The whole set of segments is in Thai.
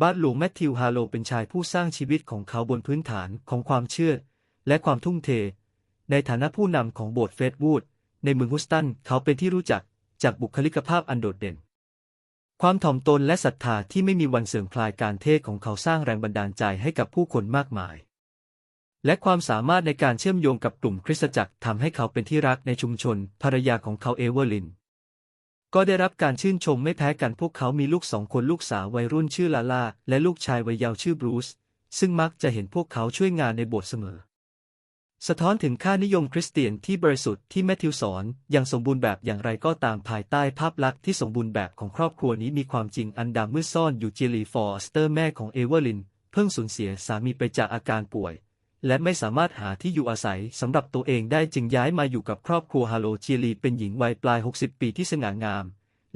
บาทหลวงแมทธิวฮาโลเป็นชายผู้สร้างชีวิตของเขาบนพื้นฐานของความเชื่อ และความทุ่มเท ในฐานะผู้นำของโบสถ์เฟสวูดในเมืองฮุสตัน เขาเป็นที่รู้จักจากบุคลิกภาพอันโดดเด่น ความถ่อมตนและศรัทธาที่ไม่มีวันเสื่อมคลายการเทศของเขาสร้างแรงบันดาลใจให้กับผู้คนมากมาย และความสามารถในการเชื่อมโยงกับกลุ่มคริสตจักรทำให้เขาเป็นที่รักในชุมชนภรรยาของเขาเอเวอร์ลิน ก็ได้รับการชื่นชมไม่แพ้กันพวกเขามีลูกสองคนลูกสาววัยรุ่นชื่อลาลา และลูกชายวัยเยาว์ชื่อบรูซซึ่งมักจะเห็นพวกเขาช่วยงานในโบสถ์เสมอ สะท้อนถึงค่านิยมคริสเตียนที่บริสุทธิ์ที่แมทธิวสอนอย่างสมบูรณ์แบบอย่างไรก็ตามภายใต้ภาพลักษณ์ที่สมบูรณ์แบบของครอบครัวนี้มีความจริงอันดำมืดซ่อนอยู่เจลีฟอร์สเตอร์แม่ของเอเวอร์ลิน เพิ่งสูญเสียสามีไปจากอาการป่วย และไม่สามารถหาที่อยู่อาศัยสำหรับตัวเองได้จึงย้ายมาอยู่กับครอบครัวฮาโลจิลีเป็นหญิงวัยปลาย 60 ปีที่สง่างาม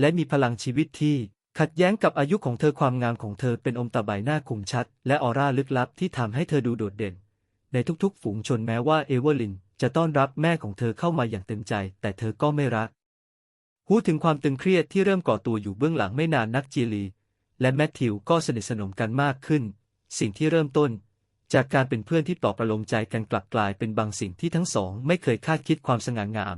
และมีพลังชีวิตที่ขัดแย้งกับอายุของเธอความงามของเธอเป็นอมตะใบหน้าคมชัด และออร่าลึกลับที่ทำให้เธอดูโดดเด่น ในทุกๆ ฝูงชนแม้ว่าเอเวอร์ลินจะต้อนรับแม่ของเธอเข้ามาอย่างเต็มใจ แต่เธอก็ไม่รักพูดถึงความตึงเครียดที่เริ่มก่อตัวอยู่เบื้องหลังไม่นานนักจีลี และแมทธิวก็สนิทสนมกันมากขึ้น สิ่งที่เริ่มต้น จากการเป็นเพื่อนที่ปลอบประโลมใจกันกลับกลายเป็นบางสิ่งที่ทั้งสองไม่เคยคาดคิดความสง่างาม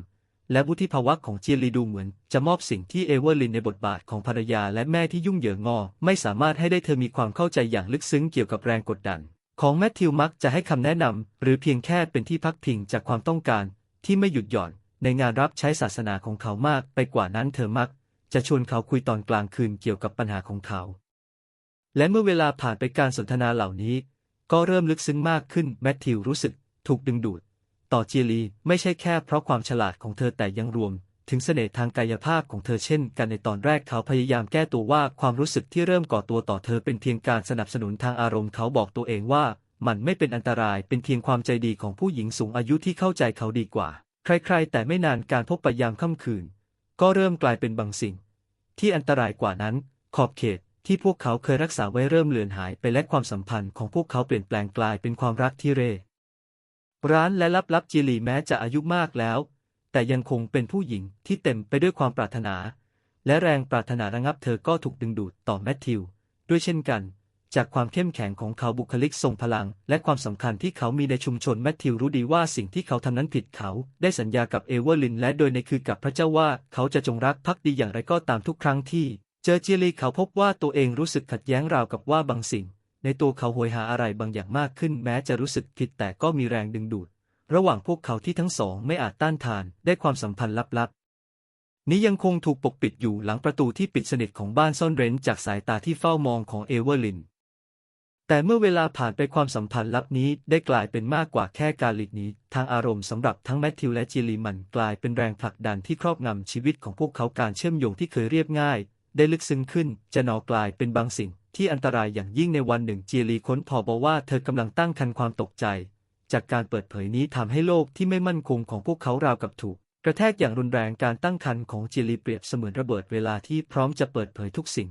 และวุฒิภาวะของเจียรีดูเหมือน จะมอบสิ่งที่เอเวอร์ลินในบทบาทของภรรยาและแม่ที่ยุ่งเหยิงงอ ไม่สามารถให้ได้เธอมีความเข้าใจอย่างลึกซึ้งเกี่ยวกับแรงกดดัน ของแมทธิวมักจะให้คำแนะนำหรือเพียงแค่เป็นที่พักพิงจากความต้องการ ที่ไม่หยุดหย่อน ในงานรับใช้ศาสนาของเขามากไปกว่านั้นเธอมัก จะชวนเขาคุยตอนกลางคืนเกี่ยวกับปัญหาของเขา และเมื่อเวลาผ่านไปการสนทนาเหล่านี้ ก็เริ่มลึกซึ้งมากขึ้นแมทธิวรู้สึกถูกดึงดูด ต่อเจียรีไม่ใช่แค่เพราะความฉลาดของเธอแต่ยังรวม ถึงเสน่ห์ทางกายภาพของเธอเช่น กันในตอนแรกเขาพยายามแก้ตัวว่าความรู้สึกที่เริ่มก่อตัวต่อเธอเป็นเพียงการสนับสนุนทางอารมณ์เขาบอกตัวเองว่า มันไม่เป็นอันตรายเป็นเพียงความใจดีของผู้หญิงสูงอายุที่เข้าใจเขาดีกว่า ใครๆ แต่ไม่นานการพบปะยามค่ำคืน ก็เริ่มกลายเป็นบางสิ่ง ที่อันตรายกว่านั้น ขอบเขต ที่พวกเขาเคยรักษาไว้เริ่มเลือนหายไปและความสัมพันธ์ของพวกเขาเปลี่ยนแปลงกลายเป็นความรักที่เร่ร้านและลับๆจิลีแม้จะอายุมากแล้ว แต่ยังคงเป็นผู้หญิงที่เต็มไปด้วยความปรารถนา และแรงปรารถนาระงับเธอก็ถูกดึงดูดต่อแมทธิว ด้วยเช่นกัน จากความเข้มแข็งของเขาบุคลิกทรงพลัง และความสำคัญที่เขามีในชุมชนแมทธิวรู้ดีว่าสิ่งที่เขาทำนั้นผิดเขาได้สัญญากับเอเวอร์ลิน และโดยในคือกับพระเจ้าว่าเขาจะจงรักภักดีอย่างไรก็ตามทุกครั้งที่ เจอเจียรีเขาพบว่าตัวเองรู้สึกขัดแย้งราวกับว่าบางสิ่ง ในตัวเขาโหยหาอะไรบางอย่างมากขึ้นแม้จะรู้สึกผิดแต่ก็มีแรงดึงดูด ระหว่างพวกเขาที่ทั้งสองไม่อาจต้านทานได้ความสัมพันธ์ลับๆ นี้ยังคงถูกปกปิดอยู่หลังประตูที่ปิดสนิทของบ้านซ่อนเร้นจากสายตาที่เฝ้ามองของเอเวอร์ลิน แต่เมื่อเวลาผ่านไปความสัมพันธ์ลับนี้ได้กลายเป็นมากกว่าแค่การหลีกหนีทางอารมณ์สำหรับทั้งแมทธิวและจิลีมันกลายเป็นแรงผลักดันที่ครอบงำชีวิตของพวกเขาการเชื่อมโยงที่เคยเรียบง่าย ได้ลึกซึ้งขึ้น จะนอกลายเป็นบางสิ่งที่อันตรายอย่างยิ่งในวันหนึ่งเจียรีค้นพบว่าเธอกำลังตั้งคันความตกใจ จากการเปิดเผยนี้ทำให้โลกที่ไม่มั่นคงของพวกเขาราวกับถูก กระแทกอย่างรุนแรงการตั้งคันของเจียรีเปรียบเสมือนระเบิดเวลาที่พร้อมจะเปิดเผยทุกสิ่ง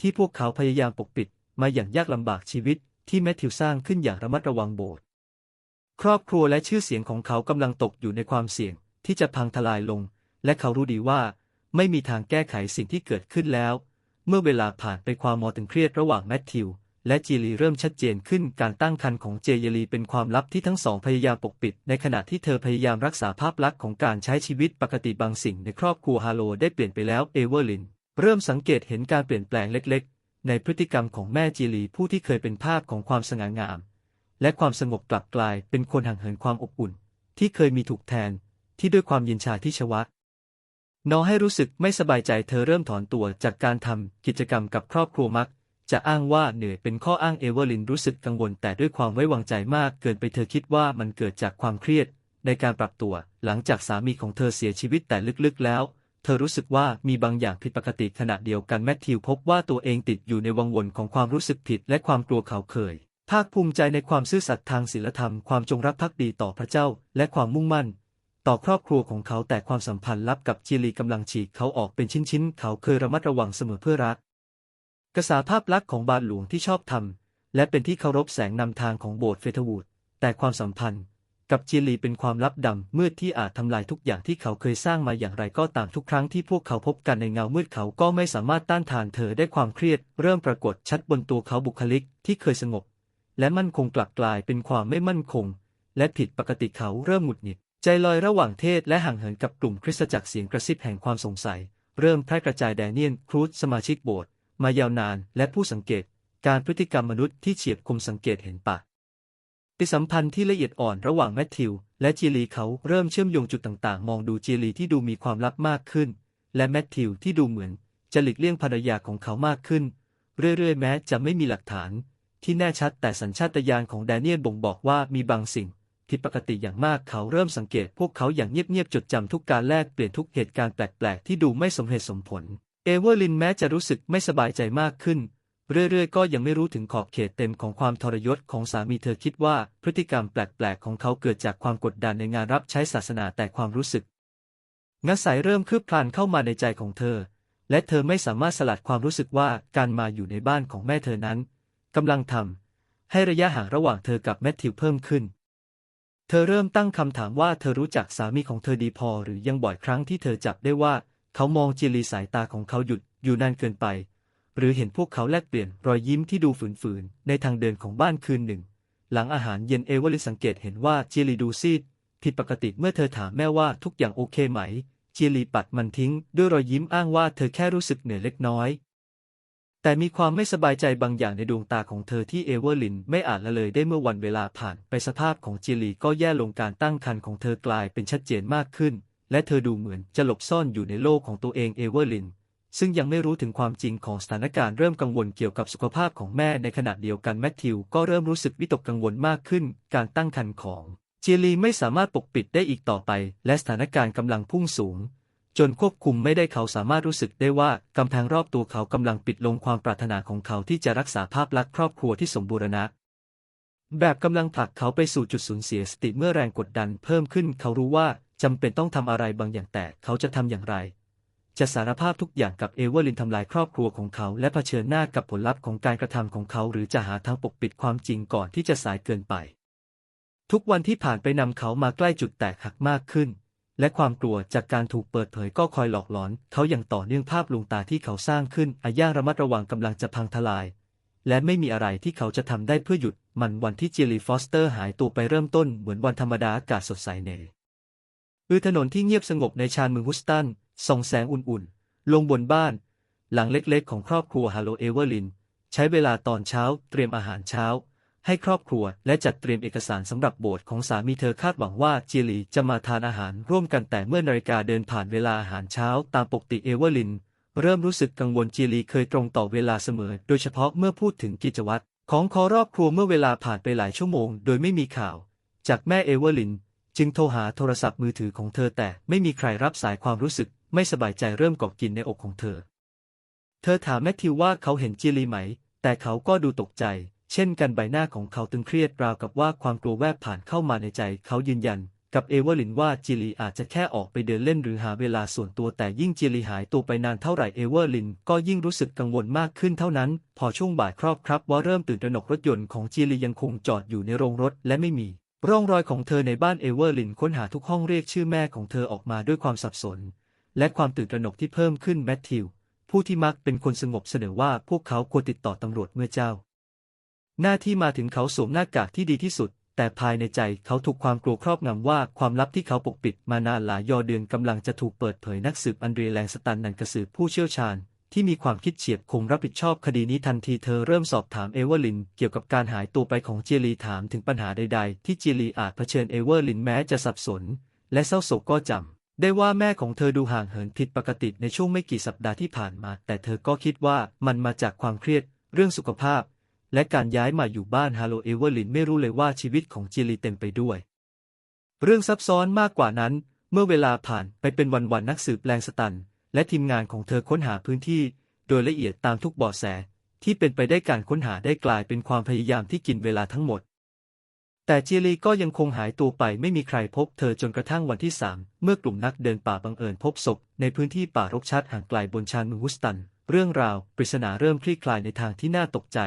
ที่พวกเขาพยายามปกปิด มาอย่างยากลำบากชีวิต ที่แมทธิวสร้างขึ้นอย่างระมัดระวังโบสถ์ครอบครัวและชื่อเสียงของเขากำลังตกอยู่ในความเสี่ยง ที่จะพังทลายลง และเขารู้ดีว่า ไม่มีทางแก้ไขสิ่งที่เกิดขึ้นแล้ว เมื่อเวลาผ่านไปความมอตึงเครียดระหว่างแมทธิว และจีลีเริ่มชัดเจนขึ้นการตั้งครรภ์ของเจเยลีเป็นความลับที่ทั้งสองพยายามปกปิด ในขณะที่เธอพยายามรักษาภาพลักษณ์ของการใช้ชีวิตปกติบางสิ่งในครอบครัวฮาโลได้เปลี่ยนไปแล้วเอเวอร์ลิน เริ่มสังเกตเห็นการเปลี่ยนแปลงเล็กๆ ในพฤติกรรมของแม่จีลีผู้ที่เคยเป็นภาพของความสง่างาม และความสงบกลับกลายเป็นคนห่างเหินความอบอุ่น ที่เคยมีถูกแทนที่ด้วยความเย็นชาที่ชวะ นอให้รู้สึกไม่สบายใจเธอเริ่มถอนตัวจากการทำกิจกรรมกับครอบครัวมัก จะอ้างว่าเหนื่อยเป็นข้ออ้างเอเวอร์ลินรู้สึกกังวลแต่ด้วยความไว้วางใจมากเกินไปเธอคิดว่ามันเกิดจากความเครียด ในการปรับตัว หลังจากสามีของเธอเสียชีวิตแต่ลึกๆแล้ว เธอรู้สึกว่ามีบางอย่างผิดปกติขณะเดียวกันแมทธิวพบว่าตัวเองติดอยู่ในวังวนของความรู้สึกผิดและความกลัวเขาเคยภาคภูมิใจในความซื่อสัตย์ทางศีลธรรมความจงรักภักดีต่อพระเจ้า และความมุ่งมั่น ต่อครอบครัวของเขาแต่ความสัมพันธ์ลับกับจิลีกำลังฉีกเขาออกเป็นชิ้นๆ เขาเคยระมัดระวังเสมอเพื่อรักกษาภาพลักษณ์ของบาทหลวงที่ชอบทำและเป็นที่เคารพแสงนำทางของโบสถ์เฟเธวูดแต่ความสัมพันธ์กับเจลีเป็นความลับดำมืดที่อาจทำลายทุกอย่างที่เขาเคยสร้างมาอย่างไรก็ตามทุกครั้งที่พวกเขาพบกันในเงามืดเขาก็ไม่สามารถต้านทานเธอได้ความเครียด เริ่มปรากฏชัดบนตัวเขาบุคลิกที่เคยสงบ และมั่นคงกลับกลายเป็นความไม่มั่นคง และผิดปกติเขาเริ่มหงุดหงิด ใจลอยระหว่างเทศและห่างเหินกับกลุ่มคริสตจักรเสียงกระซิบแห่งความสงสัย เริ่มแพร่กระจายแดเนียนครูซสมาชิกโบสถ์มายาวนานและผู้สังเกต การพฤติกรรมมนุษย์ที่เฉียบคมสังเกตเห็นปะปฏิสัมพันธ์ที่ละเอียดอ่อนระหว่างแมทธิว และจีลีเขาเริ่มเชื่อมโยงจุดต่างๆ มองดูจีลีที่ดูมีความลับมากขึ้น และแมทธิวที่ดูเหมือนจะหลีกเลี่ยงภรรยาของเขามากขึ้น เรื่อยๆ แม้จะไม่มีหลักฐาน ที่แน่ชัดแต่สัญชาตญาณของแดเนียลบ่งบอกว่ามีบางสิ่ง ผิดปกติอย่างมากเขาเริ่มสังเกตพวกเขาอย่างเงียบๆจดจำทุกการแลกเปลี่ยนทุกเหตุการณ์แปลกๆ ที่ดูไม่สมเหตุสมผล เอเวอร์ลินแม้จะรู้สึกไม่สบายใจมากขึ้น เรื่อยๆ ก็ยังไม่รู้ถึงขอบเขตเต็มของความทรยศของสามีเธอคิดว่าพฤติกรรมแปลกๆ ของเขาเกิดจากความกดดันในงานรับใช้ศาสนาแต่ความรู้สึกงัสายเริ่มคืบคลานเข้ามาในใจของเธอ และเธอไม่สามารถสลัดความรู้สึกว่าการมาอยู่ในบ้านของแม่เธอนั้นกำลังทำให้ระยะห่างระหว่างเธอกับแมทธิวเพิ่มขึ้น เธอเริ่มตั้งคำถามว่าเธอรู้จักสามีของเธอดีพอหรือยังบ่อยครั้งที่เธอจับได้ว่า เขามองจิลีสายตาของเขาหยุดอยู่นานเกินไป หรือเห็นพวกเขาแลกเปลี่ยนรอยยิ้มที่ดูฝืนๆในทางเดินของบ้านคืนหนึ่ง หลังอาหารเย็นเอเวอร์ลิสังเกตเห็นว่าจิลีดูซีดผิดปกติเมื่อเธอถามแม่ว่าทุกอย่างโอเคไหมจิลีปัดมันทิ้งด้วยรอยยิ้มอ้างว่าเธอแค่รู้สึกเหนื่อยเล็กน้อย แต่มีความไม่สบายใจบางอย่างในดวงตาของเธอที่เอเวอร์ลินไม่อาจละเลยได้เมื่อวันเวลาผ่านไปสภาพของจิลีก็แย่ลงการตั้งครรภ์ของเธอกลายเป็นชัดเจนมากขึ้น และเธอดูเหมือนจะหลบซ่อนอยู่ในโลกของตัวเองเอเวอร์ลิน ซึ่งยังไม่รู้ถึงความจริงของสถานการณ์เริ่มกังวลเกี่ยวกับสุขภาพของแม่ในขณะเดียวกันแมทธิวก็เริ่มรู้สึกวิตกกังวลมากขึ้น การตั้งครรภ์ของเจลีไม่สามารถปกปิดได้อีกต่อไป และสถานการณ์กำลังพุ่งสูง จนควบคุมไม่ได้เขาสามารถรู้สึกได้ว่ากำแพงรอบตัวเขากำลังปิดลงความปรารถนาของเขาที่จะรักษาภาพลักษณ์ครอบครัวที่สมบูรณะ แบบกำลังผลักเขาไปสู่จุดสูญเสียสติเมื่อแรงกดดันเพิ่มขึ้น เขารู้ว่าจำเป็นต้องทำอะไรบางอย่างแต่เขาจะทำอย่างไร จะสารภาพทุกอย่างกับเอเวอร์ลินทำลายครอบครัวของเขา และเผชิญหน้ากับผลลัพธ์ของการกระทำของเขา หรือจะหาทางปกปิดความจริงก่อนที่จะสายเกินไป ทุกวันที่ผ่านไปนำเขามาใกล้จุดแตกหักมากขึ้น และความกลัวจากการถูกเปิดเผยก็คอยหลอกหลอน เขาอย่างต่อเนื่องภาพลวงตาที่เขาสร้างขึ้นอาย่าระมัดระวังกำลังจะพังทลาย และไม่มีอะไรที่เขาจะทำได้เพื่อหยุดมันวันที่เจลีฟอสเตอร์หายตัวไปเริ่มต้นเหมือนวันธรรมดาอากาศสดใสเนอือถนนที่เงียบสงบในชานเมืองฮุสตันส่องแสงอุ่นๆ ลงบนบ้าน หลังเล็กๆ ของครอบครัวฮาโลเอเวอร์ลิน ใช้เวลาตอนเช้าเตรียมอาหารเช้า ให้ครอบครัวและจัดเตรียมเอกสารสำหรับโบสถ์ของสามีเธอคาดหวังว่าเจลีจะมาทานอาหารร่วมกันแต่เมื่อนาฬิกาเดินผ่านเวลาอาหารเช้าตามปกติเอเวอร์ลิน เริ่มรู้สึกกังวลเจลีเคยตรงต่อเวลาเสมอ โดยเฉพาะเมื่อพูดถึงกิจวัตรของคอรอบครัวเมื่อเวลาผ่านไปหลายชั่วโมง โดยไม่มีข่าว จากแม่เอเวอร์ลิน จึงโทรหาโทรศัพท์มือถือของเธอแต่ไม่มีใครรับสายความรู้สึก ไม่สบายใจเริ่มกอบกินในอกของเธอ เธอถามแมทธิวว่าเขาเห็นจิลีไหม แต่เขาก็ดูตกใจ เช่นกันใบหน้าของเขาตึงเครียดราวกับว่าความกลัวแวบผ่านเข้ามาในใจเขายืนยันกับเอเวอร์ลินว่าจิลีอาจจะแค่ออกไปเดินเล่นหรือหาเวลาส่วนตัวแต่ยิ่งจิลีหายตัวไปนานเท่าไหร่เอเวอร์ลินก็ยิ่งรู้สึกกังวลมากขึ้นเท่านั้น พอช่วงบ่ายครอบครับว่าเริ่มตื่นตระหนกรถยนต์ของจิลียังคงจอดอยู่ในโรงรถและไม่มี ร่องรอยของเธอในบ้านเอเวอร์ลินค้นหาทุกห้องเรียกชื่อแม่ของเธอออกมาด้วยความสับสน และความตื่นตระหนกที่เพิ่มขึ้นแมทธิวผู้ที่มักเป็นคนสงบเสนอว่าพวกเขาควรติดต่อตำรวจเมื่อเจ้า หน้าที่มาถึงเขาสวมหน้ากากที่ดีที่สุด แต่ภายในใจเขาถูกความกลัวครอบงำว่าความลับที่เขาปกปิดมานานหลายยอเดือนกำลังจะถูกเปิดเผยนักสืบอันเดรียแลงสตันนันกระสืบผู้เชี่ยวชาญ ที่มีความคิดเฉียบคมรับผิดชอบคดีนี้ทันทีเธอเริ่มสอบถามเอเวอร์ลิน เกี่ยวกับการหายตัวไปของเจลีถามถึงปัญหาใด ๆ ที่เจลีอาจเผชิญเอเวอร์ลินแม้จะสับสน และเศร้าโศกก็จำได้ว่าแม่ของเธอดูห่างเหินผิดปกติในช่วงไม่กี่สัปดาห์ที่ผ่านมา แต่เธอก็คิดว่ามันมาจากความเครียด เรื่องสุขภาพ และการย้ายมาอยู่บ้านฮาโลเอเวอร์ลินไม่รู้เลยว่าชีวิตของเจลีเต็มไปด้วย เรื่องซับซ้อนมากกว่านั้น เมื่อเวลาผ่านไปเป็นวันๆนักสืบแรงสตัน และทีมงานของเธอค้นหาพื้นที่ โดยละเอียดตามทุกเบาะแส ที่เป็นไปได้การค้นหาได้กลายเป็นความพยายามที่กินเวลาทั้งหมด แต่เจลีก็ยังคงหายตัวไปไม่มีใครพบเธอจนกระทั่งวันที่สามเมื่อกลุ่มนักเดินป่าบังเอิญพบศพในพื้นที่ป่ารกชัดห่างไกลบนชานเมืองฮุสตัน เรื่องราวปริศนาเริ่มคลี่คลายในทางที่น่าตกใจ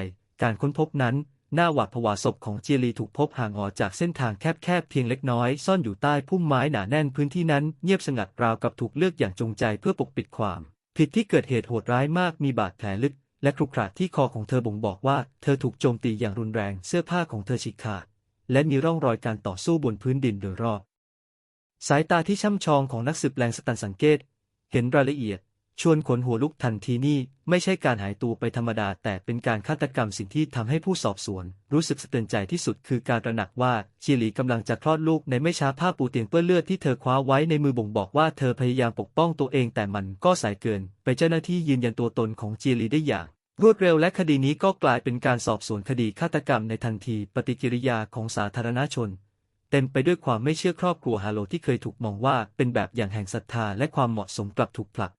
การค้นพบนั้นหน้าหวาดผวาศพของเจียรีถูกพบห่างออกจากเส้นทางแคบๆเพียงเล็กน้อย ซ่อนอยู่ใต้พุ่มไม้หนาแน่นพื้นที่นั้นเงียบสงัดราวกับถูกเลือกอย่างจงใจเพื่อปกปิดความ ผิดที่เกิดเหตุโหดร้ายมากมีบาดแผลลึก และครุขระที่คอของเธอบ่งบอกว่า เธอถูกโจมตีอย่างรุนแรงเสื้อผ้าของเธอฉีกขาด และมีร่องรอยการต่อสู้บนพื้นดินโดยรอบ สายตาที่ช่ำชองของนักสืบแรงสตันสังเกต เห็นรายละเอียด ชวนขนหัวลุกทันทีนี่ไม่ใช่การหายตัวไปธรรมดา แต่เป็นการฆาตกรรมสิ่งที่ทำให้ผู้สอบสวน รู้สึกสะเตือนใจที่สุดคือการตระหนักว่าจิลีกำลังจะคลอดลูกในไม่ช้าผ้าปูเตียงเปื้อนเลือดที่เธอคว้าไว้ในมือบ่งบอกว่าเธอพยายามปกป้องตัวเองแต่มันก็สายเกิน ไปเจ้าหน้าที่ยืนยันตัวตนของจิลีได้อย่างรวดเร็วและคดีนี้ก็กลายเป็นการสอบสวนคดีฆาตกรรมในทันทีปฏิกิริยาของสาธารณชน เต็มไปด้วยความไม่เชื่อครอบครัวฮาโลที่เคยถูกมองว่าเป็นแบบอย่างแห่งศรัทธาและความเหมาะสมกลับถูกผลัก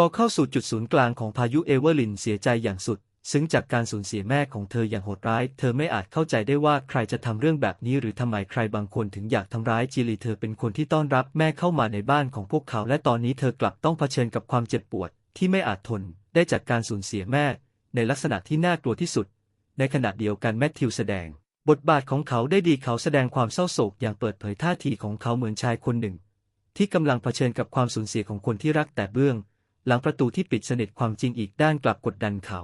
ก็เข้าสู่จุดศูนย์กลางของพายุเอเวอร์ลินเสียใจอย่างสุด ซึ่งจากการสูญเสียแม่ของเธออย่างโหดร้าย เธอไม่อาจเข้าใจได้ว่าใครจะทำเรื่องแบบนี้หรือทำไมใครบางคนถึงอยากทำร้ายจิลีเธอเป็นคนที่ต้อนรับแม่เข้ามาในบ้านของพวกเขา และตอนนี้เธอกลับต้องเผชิญกับความเจ็บปวด ที่ไม่อาจทน ได้จากการสูญเสียแม่ ในลักษณะที่น่ากลัวที่สุด ในขณะเดียวกันแมทธิวแสดง บทบาทของเขาได้ดีเขาแสดงความเศร้าโศกอย่างเปิดเผยท่าทีของเขาเหมือนชายคนหนึ่ง ที่กำลังเผชิญกับความสูญเสียของคนที่รักแต่เบื้อง หลังประตูที่ปิดสนิทความจริงอีกด้านกลับกดดันเขา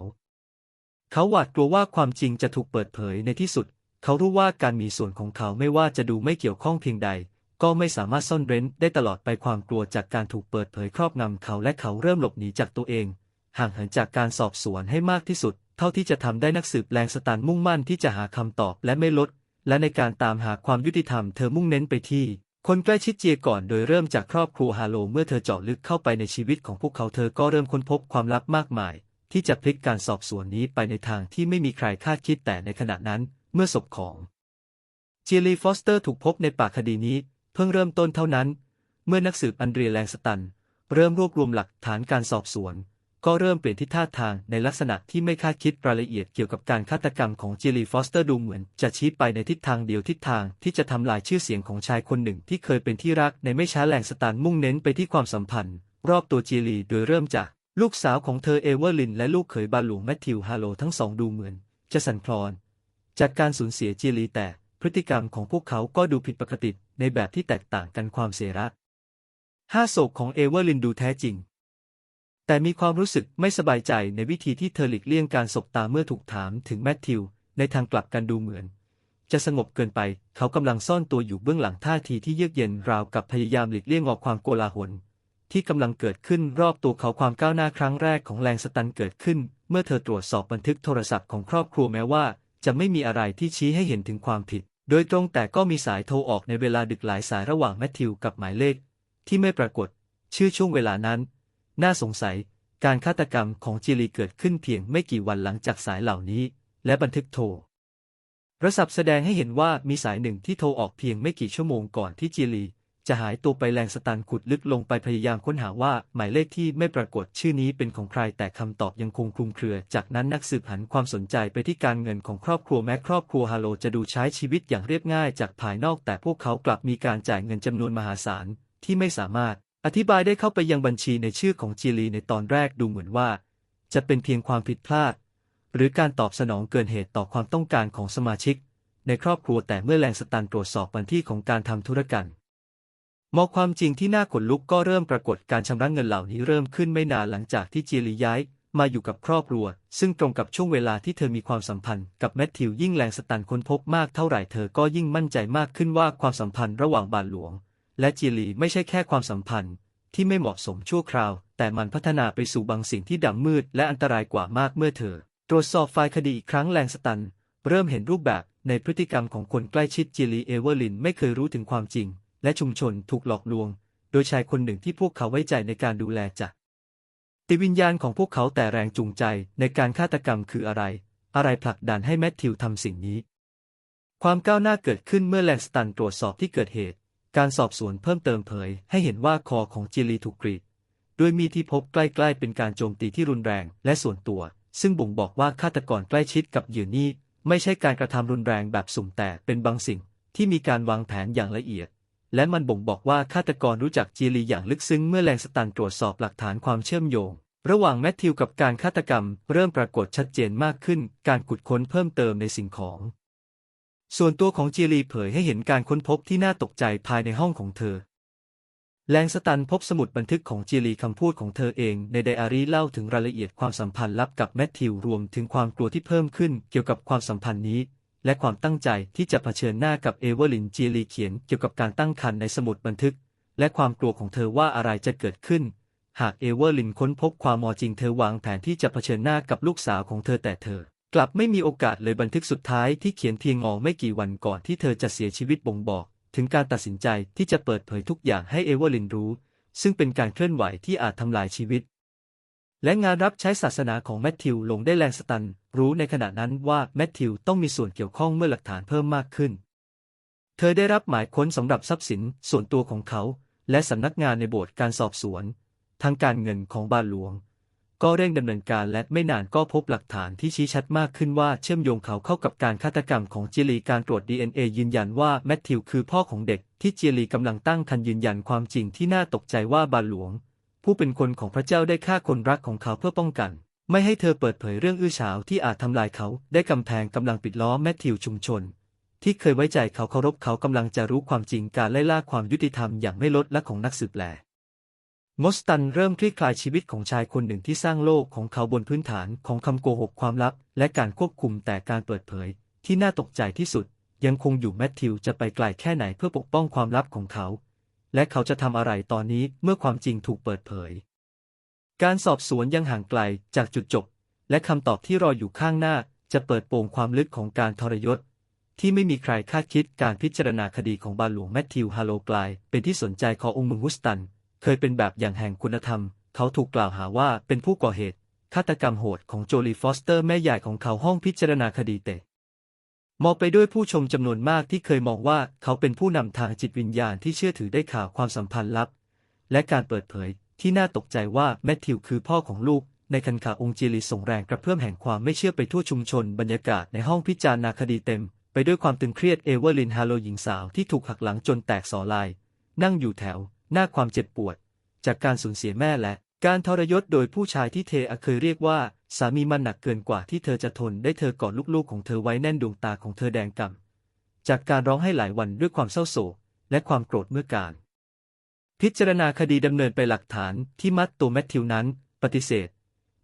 เขาหวาดกลัวว่าความจริงจะถูกเปิดเผยในที่สุด เขารู้ว่าการมีส่วนของเขาไม่ว่าจะดูไม่เกี่ยวข้องเพียงใด ก็ไม่สามารถซ่อนเร้นได้ตลอดไปความกลัวจากการถูกเปิดเผยครอบงำเขาและเขาเริ่มหลบหนีจากตัวเอง ห่างเหินจากการสอบสวนให้มากที่สุด เท่าที่จะทำได้นักสืบแรงสตันมุ่งมั่นที่จะหาคำตอบและไม่ลด และในการตามหาความยุติธรรมเธอมุ่งเน้นไปที่ คนใกล้ชิดเจียก่อนโดยเริ่มจากครอบครัวฮาโลเมื่อเธอเจาะลึกเข้าไปในชีวิตของพวกเขาเธอก็เริ่มค้นพบความลับมากมาย ที่จะพลิกการสอบสวนนี้ไปในทางที่ไม่มีใครคาดคิดแต่ในขณะนั้น เมื่อศพของเจลีฟอสเตอร์ถูกพบในปากคดีนี้ เพิ่งเริ่มต้นเท่านั้น เมื่อนักสืบอันเดรียแลงสตัน เริ่มรวบรวมหลักฐานการสอบสวน ก็เริ่มเปลี่ยนทิศท่าทางในลักษณะที่ไม่คาดคิดรายละเอียดเกี่ยวกับการฆาตกรรมของเจลีฟอสเตอร์ดูเหมือนจะชี้ไปในทิศทางเดียวทิศทางที่จะทำลายชื่อเสียงของชายคนหนึ่งที่เคยเป็นที่รักในไม่ช้าแหล่งสตันมุ่งเน้นไปที่ความสัมพันธ์ รอบตัวเจลีโดยเริ่มจากลูกสาวของเธอเอเวอร์ลินและลูกเขยบาหลวงแมทธิวฮาโลทั้งสองดูเหมือน จะสั่นคลอน จากการสูญเสียเจลีแต่พฤติกรรมของพวกเขาก็ดูผิดปกติในแบบที่แตกต่างกันความเสียรักห้าโศกของเอเวอร์ลินดูแท้จริง แต่มีความรู้สึกไม่สบายใจในวิธีที่เธอหลีกเลี่ยงการสบตาเมื่อถูกถามถึงแมทธิว ในทางกลับกันดูเหมือน จะสงบเกินไป เขากำลังซ่อนตัวอยู่เบื้องหลังท่าทีที่เยือกเย็นราวกับพยายามหลีกเลี่ยงออกความโกลาหลที่กำลังเกิดขึ้นรอบตัวเขาความก้าวหน้าครั้งแรกของแรงสตันเกิดขึ้น เมื่อเธอตรวจสอบบันทึกโทรศัพท์ของครอบครัวแม้ว่า จะไม่มีอะไรที่ชี้ให้เห็นถึงความผิด โดยตรงแต่ก็มีสายโทรออกในเวลาดึกหลายสายระหว่างแมทธิวกับหมายเลข ที่ไม่ปรากฏ ชื่อช่วงเวลานั้น น่าสงสัย การฆาตกรรมของจิลีเกิดขึ้นเพียงไม่กี่วันหลังจากสายเหล่านี้ และบันทึกโทรรศัพท์แสดงให้เห็นว่ามีสายหนึ่งที่โทรออกเพียงไม่กี่ชั่วโมงก่อนที่จิลี จะหายตัวไปแรงสตันขุดลึกลงไปพยายามค้นหาว่าหมายเลขที่ไม่ปรากฏชื่อนี้เป็นของใครแต่คำตอบยังคงคลุมเครือ จากนั้นนักสืบหันความสนใจไปที่การเงินของครอบครัวแม้ครอบครัวฮาโลจะดูใช้ชีวิตอย่างเรียบง่ายจากภายนอก แต่พวกเขากลับมีการจ่ายเงินจำนวนมหาศาลที่ไม่สามารถ อธิบายได้เข้าไปยังบัญชีในชื่อของจิลีในตอนแรกดูเหมือนว่า จะเป็นเพียงความผิดพลาด หรือการตอบสนองเกินเหตุต่อความต้องการของสมาชิก ในครอบครัวแต่เมื่อแรงสตันตรวจสอบบัญชีของการทำธุรกรรมมองความจริงที่น่าขนลุกก็เริ่มปรากฏการชำระเงินเหล่านี้เริ่มขึ้นไม่นานหลังจากที่เจลีย้ายมาอยู่กับครอบครัว ซึ่งตรงกับช่วงเวลาที่เธอมีความสัมพันธ์กับแมทธิวยิ่งแรงสตันค้นพบมากเท่าไหร่เธอก็ยิ่งมั่นใจมากขึ้นว่าความสัมพันธ์ระหว่างบาทหลวง และเจลีไม่ใช่แค่ความสัมพันธ์ที่ไม่เหมาะสมชั่วคราว แต่มันพัฒนาไปสู่บางสิ่งที่ดำมืดและอันตรายกว่ามากเมื่อเธอ ตรวจสอบไฟล์คดีอีกครั้งแรงสตัน เริ่มเห็นรูปแบบในพฤติกรรมของคนใกล้ชิดจิลีเอเวอร์ลินไม่เคยรู้ถึงความจริง และชุมชนถูกหลอกลวง โดยชายคนหนึ่งที่พวกเขาไว้ใจในการดูแลจากติวิญญาณของพวกเขาแต่แรงจูงใจในการฆาตกรรมคืออะไร อะไรผลักดันให้แมทธิวทำสิ่งนี้ ความก้าวหน้าเกิดขึ้นเมื่อแลงสตันตรวจสอบที่เกิดเหตุ การสอบสวนเพิ่มเติมเผย ให้เห็นว่าคอของจิลีถูกกรีดด้วยมีดที่พบใกล้ๆเป็นการโจมตีที่รุนแรงและส่วนตัว ซึ่งบ่งบอกว่าฆาตกรใกล้ชิดกับเหยื่อนี้ ไม่ใช่การกระทำรุนแรงแบบสุ่มแต่เป็นบางสิ่งที่มีการวางแผนอย่างละเอียด และมันบ่งบอกว่าฆาตกรรู้จักจีลีอย่างลึกซึ้งเมื่อแรงสตันตรวจสอบหลักฐานความเชื่อมโยง ระหว่างแมทธิวกับการฆาตกรรม เริ่มปรากฏชัดเจนมากขึ้น การขุดค้นเพิ่มเติมในสิ่งของ ส่วนตัวของเจลีเผยให้เห็นการค้นพบที่น่าตกใจภายในห้องของเธอแรงสตันพบสมุดบันทึกของเจลีคำพูดของเธอเองในไดอารี่เล่าถึงรายละเอียดความสัมพันธ์ลับกับแมทธิวรวมถึงความกลัวที่เพิ่มขึ้นเกี่ยวกับความสัมพันธ์นี้ และความตั้งใจที่จะเผชิญหน้ากับเอเวอร์ลินเจลีเขียนเกี่ยวกับการตั้งครรภ์ในสมุดบันทึก และความกลัวของเธอว่าอะไรจะเกิดขึ้น หากเอเวอร์ลินค้นพบความมอจริงเธอวางแผนที่จะเผชิญหน้ากับลูกสาวของเธอแต่เธอ กลับไม่มีโอกาสเลยบันทึกสุดท้ายที่เขียนเพียงงอไม่กี่วันก่อนที่เธอจะเสียชีวิตบ่งบอก ถึงการตัดสินใจที่จะเปิดเผยทุกอย่างให้เอเวอร์ลินรู้ ซึ่งเป็นการเคลื่อนไหวที่อาจทำลายชีวิต และงานรับใช้ศาสนาของแมทธิวลงได้แรงสตัน รู้ในขณะนั้นว่าแมทธิวต้องมีส่วนเกี่ยวข้องเมื่อหลักฐานเพิ่มมากขึ้น เธอได้รับหมายค้นสำหรับทรัพย์สินส่วนตัวของเขา และสำนักงานในโบสถ์การสอบสวน ทางการเงินของบาหลวง ก็เร่งดำเนินการและไม่นานก็พบหลักฐานที่ชี้ชัดมากขึ้นว่าเชื่อมโยงเขาเข้ากับการฆาตกรรมของเจลีการตรวจ DNA ยืนยันว่าแมทธิวคือพ่อของเด็กที่เจลีกำลังตั้งครรภ์ยืนยันความจริงที่น่าตกใจว่าบาหลวง ผู้เป็นคนของพระเจ้าได้ฆ่าคนรักของเขาเพื่อป้องกัน ไม่ให้เธอเปิดเผยเรื่องอื้อฉาวที่อาจทำลายเขาได้กำแพงกำลังปิดล้อมแมทธิวชุมชนที่เคยไว้ใจเขาเคารพเขากำลังจะรู้ความจริงการไล่ล่าความยุติธรรมอย่างไม่ลดละของนักสืบแหล มอสตันเริ่มคลี่คลายชีวิตของชายคนหนึ่งที่สร้างโลกของเขาบนพื้นฐานของคำโกหกความลับ และการควบคุมแต่การเปิดเผย ที่น่าตกใจที่สุด ยังคงอยู่แมทธิวจะไปไกลแค่ไหนเพื่อปกป้องความลับของเขา และเขาจะทำอะไรตอนนี้เมื่อความจริงถูกเปิดเผย การสอบสวนยังห่างไกลจากจุดจบ และคำตอบที่รออยู่ข้างหน้าจะเปิดโปงความลึกของการทรยศ ที่ไม่มีใครคาดคิดการพิจารณาคดีของบาลหลวงแมทธิวฮาโลกลาย เป็นที่สนใจขององค์เมืองฮุสตัน เคยเป็นแบบอย่างแห่งคุณธรรม เขาถูกกล่าวหาว่าเป็นผู้ก่อเหตุฆาตกรรมโหดของโจลีฟอสเตอร์แม่ใหญ่ของเขาห้องพิจารณาคดีเตะมองไปด้วยผู้ชมจำนวนมากที่เคยมองว่าเขาเป็นผู้นำทางจิตวิญญาณที่เชื่อถือได้ข่าวความสัมพันธ์ลับ และการเปิดเผยที่น่าตกใจว่าแมทธิวคือพ่อของลูก ในคันขาองค์จีรีส่งแรงกระเพื่อมแห่งความไม่เชื่อไปทั่วชุมชน บรรยากาศในห้องพิจารณาคดีเต็ม ไปด้วยความตึงเครียดเอเวอร์ลินฮาโลหญิงสาวที่ถูกหักหลังจนแตกสอลาย นั่งอยู่แถวหน้าความเจ็บปวด จากการสูญเสียแม่และ การทรยศโดยผู้ชายที่เธอเคยเรียกว่า สามีมันหนักเกินกว่าที่เธอจะทนได้เธอกอดลูกๆของเธอไว้แน่นดวงตาของเธอแดงก่ำจากการร้องไห้หลายวันด้วยความเศร้าโศกและความโกรธเมื่อการ พิจารณาคดีดำเนินไปหลักฐานที่มัดตัวแมทธิวนั้น ปฏิเสธ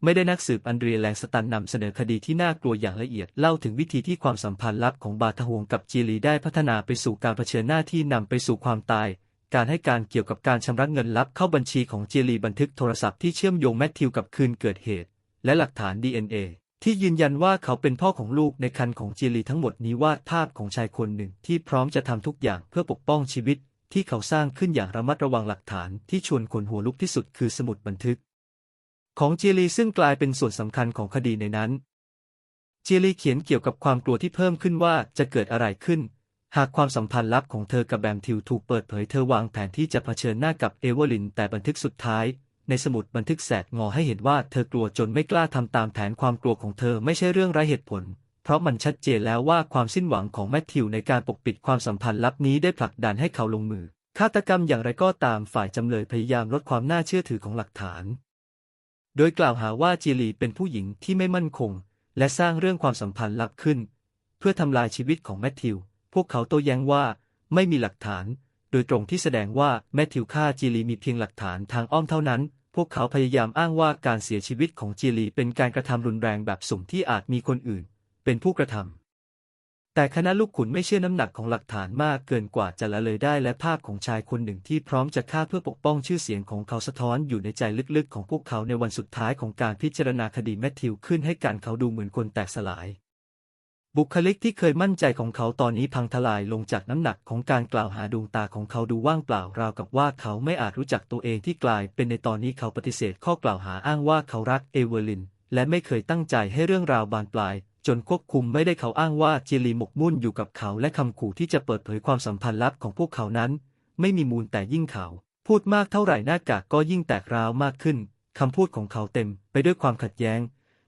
ไม่ได้นักสืบอันเดรียแลงสตันนำเสนอคดีที่น่ากลัวอย่างละเอียดเล่าถึงวิธีที่ความสัมพันธ์ลับของบาทฮวงกับจีรีได้พัฒนาไปสู่การเผชิญหน้าที่นำไปสู่ความตาย การให้การเกี่ยวกับการชำระเงินลับเข้าบัญชีของเจลีบันทึกโทรศัพท์ที่เชื่อมโยงแมทธิวกับคืนเกิดเหตุ และหลักฐาน DNA ที่ยืนยันว่าเขาเป็นพ่อของลูกในคันของเจลีทั้งหมดนี้วาดภาพของชายคนหนึ่งที่พร้อมจะทำทุกอย่างเพื่อปกป้องชีวิต ที่เขาสร้างขึ้นอย่างระมัดระวังหลักฐานที่ชวนคนหัวลุกที่สุดคือสมุดบันทึก ของเจลีซึ่งกลายเป็นส่วนสำคัญของคดีในนั้นเจลีเขียนเกี่ยวกับความกลัวที่เพิ่มขึ้นว่าจะเกิดอะไรขึ้น หากความสัมพันธ์ลับของเธอกับแบมทิวถูกเปิดเผยเธอวางแผนที่จะเผชิญหน้ากับเอเวอร์ลิน แต่บันทึกสุดท้าย ในสมุดบันทึกแสกงอให้เห็นว่าเธอกลัวจนไม่กล้าทำตามแผนความกลัวของเธอไม่ใช่เรื่องไร้เหตุผล เพราะมันชัดเจนแล้วว่าความสิ้นหวังของแมทธิวในการปกปิดความสัมพันธ์ลับนี้ได้ผลักดันให้เขาลงมือฆาตกรรมอย่างไรก็ตามฝ่ายจำเลยพยายามลดความน่าเชื่อถือของหลักฐาน โดยกล่าวหาว่าจีลีเป็นผู้หญิงที่ไม่มั่นคง และสร้างเรื่องความสัมพันธ์ลับขึ้น เพื่อทำลายชีวิตของแมทธิว พวกเขาโต้แย้งว่าไม่มีหลักฐาน โดยตรงที่แสดงว่าแมทธิวฆ่าจีลีมีเพียงหลักฐานทางอ้อมเท่านั้น พวกเขาพยายามอ้างว่าการเสียชีวิตของจีลีเป็นการกระทำรุนแรงแบบสุ่มที่อาจมีคนอื่น เป็นผู้กระทำแต่คณะลูกขุนไม่เชื่อน้ำหนักของหลักฐานมากเกินกว่าจะละเลยได้และภาพของชายคนหนึ่งที่พร้อมจะฆ่าเพื่อปกป้องชื่อเสียงของเขาสะท้อนอยู่ในใจลึกๆ ของพวกเขาในวันสุดท้ายของการพิจารณาคดีแมทธิวขึ้นให้การเขาดูเหมือนคนแตกสลาย บุคลิกที่เคยมั่นใจของเขาตอนนี้พังทลายลงจากน้ำหนักของการกล่าวหาดวงตาของเขาดูว่างเปล่าราวกับว่าเขาไม่อาจรู้จักตัวเองที่กลายเป็นในตอนนี้เขาปฏิเสธข้อกล่าวหาอ้างว่าเขารักเอเวอร์ลิน และไม่เคยตั้งใจให้เรื่องราวบานปลาย จนควบคุมไม่ได้เขาอ้างว่าเจลีหมกมุ่นอยู่กับเขาและคำขู่ที่จะเปิดเผยความสัมพันธ์ลับของพวกเขานั้น ไม่มีมูลแต่ยิ่งเขา พูดมากเท่าไหร่หน้ากากก็ยิ่งแตกร้าวมากขึ้นคำพูดของเขาเต็ม ไปด้วยความขัดแย้ง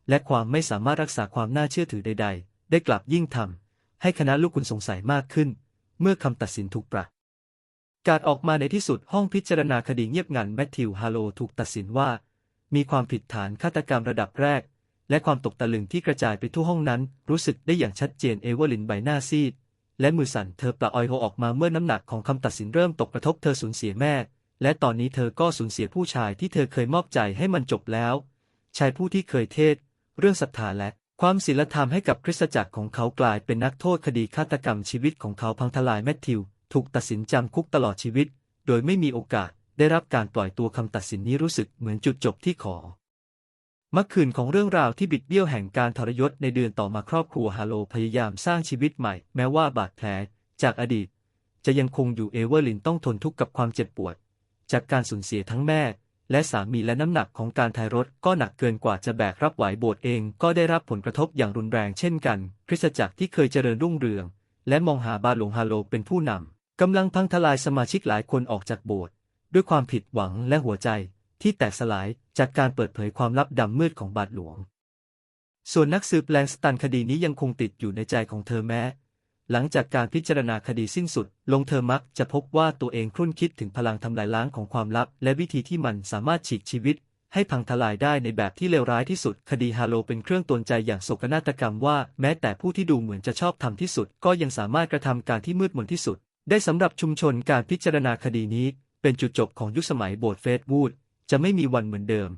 และความไม่สามารถรักษาความน่าเชื่อถือใดๆ ได้กลับยิ่งทำให้คณะลูกคุณสงสัยมากขึ้น เมื่อคำตัดสินถูกประกาศออกมาในที่สุดห้องพิจารณาคดีเงียบงันแมทธิวฮาโลถูกตัดสินว่า มีความผิดฐานฆาตกรรมระดับแรก และความตกตะลึงที่กระจายไปทั่วห้องนั้น รู้สึกได้อย่างชัดเจนเอเวอร์ลินใบหน้าซีด และมือสั่นเธอปละออยโฮออกมาเมื่อน้ำหนักของคำตัดสินเริ่มตกกระทบเธอสูญเสียแม่ และตอนนี้เธอก็สูญเสียผู้ชายที่เธอเคยมอบใจให้มันจบแล้วชายผู้ที่เคยเทศ เรื่องศรัทธาและ ความศีลธรรมให้กับคริสตจักรของเขากลายเป็นนักโทษคดีฆาตกรรมชีวิตของเขาพังทลายแมทธิว ถูกตัดสินจำคุกตลอดชีวิต โดยไม่มีโอกาสได้รับการปล่อยตัวคำตัดสินนี้รู้สึกเหมือนจุดจบที่ขอมื่อคืนของเรื่องราวที่บิดเบี้ยวแห่งการทรยศในเดือนต่อมาครอบครัวฮาโลพยายามสร้างชีวิตใหม่ แม้ว่าบาดแผลจากอดีต จะยังคงอยู่เอเวอร์ลินต้องทนทุกข์กับความเจ็บปวด จากการสูญเสียทั้งแม่ และสามีและน้ำหนักของการทายรถก็หนักเกินกว่าจะแบกรับไหวโบสถ์เองก็ได้รับผลกระทบอย่างรุนแรงเช่นกัน คริสตจักรที่เคยเจริญรุ่งเรือง และมองหาบาทหลวงฮาโลเป็นผู้นำกำลังพังทลายสมาชิกหลายคนออกจากโบสถ์ด้วยความผิดหวังและหัวใจที่แตกสลายจากการเปิดเผยความลับดำมืดของบาทหลวง ส่วนนักสืบแลงสตันคดีนี้ยังคงติดอยู่ในใจของเธอแม้ หลังจากการพิจารณาคดีสิ้นสุด ลงเธอมักจะพบว่าตัวเองครุ่นคิดถึงพลังทำลายล้างของความลับ และวิธีที่มันสามารถฉีกชีวิต ให้พังทลายได้ในแบบที่เลวร้ายที่สุด คดีฮาโลเป็นเครื่องตวนใจอย่างโศกนาฏกรรมว่า แม้แต่ผู้ที่ดูเหมือนจะชอบทำที่สุด ก็ยังสามารถกระทำการที่มืดมนที่สุด ได้สำหรับชุมชนการพิจารณาคดีนี้ เป็นจุดจบของยุคสมัยโบสถ์เฟสวูดจะไม่มีวันเหมือนเดิม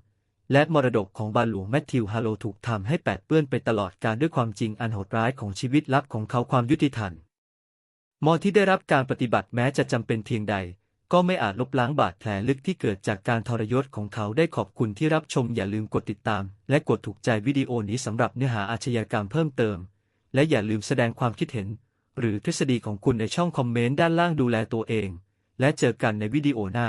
และมรดกของบาหลวงแมทธิวฮาโลถูกทำให้แปดเปื้อนไปตลอดการด้วยความจริงอันโหดร้ายของชีวิตลับของเขาความยุติธรรมมอที่ได้รับการปฏิบัติแม้จะจำเป็นเพียงใด ก็ไม่อาจลบล้างบาดแผลลึกที่เกิดจากการทรยศของเขาได้ขอบคุณที่รับชมอย่าลืมกดติดตาม และกดถูกใจวิดีโอนี้สำหรับเนื้อหาอาชญากรรมเพิ่มเติม และอย่าลืมแสดงความคิดเห็น หรือทฤษฎีของคุณในช่องคอมเมนต์ด้านล่างดูแลตัวเอง และเจอกันในวิดีโอหน้า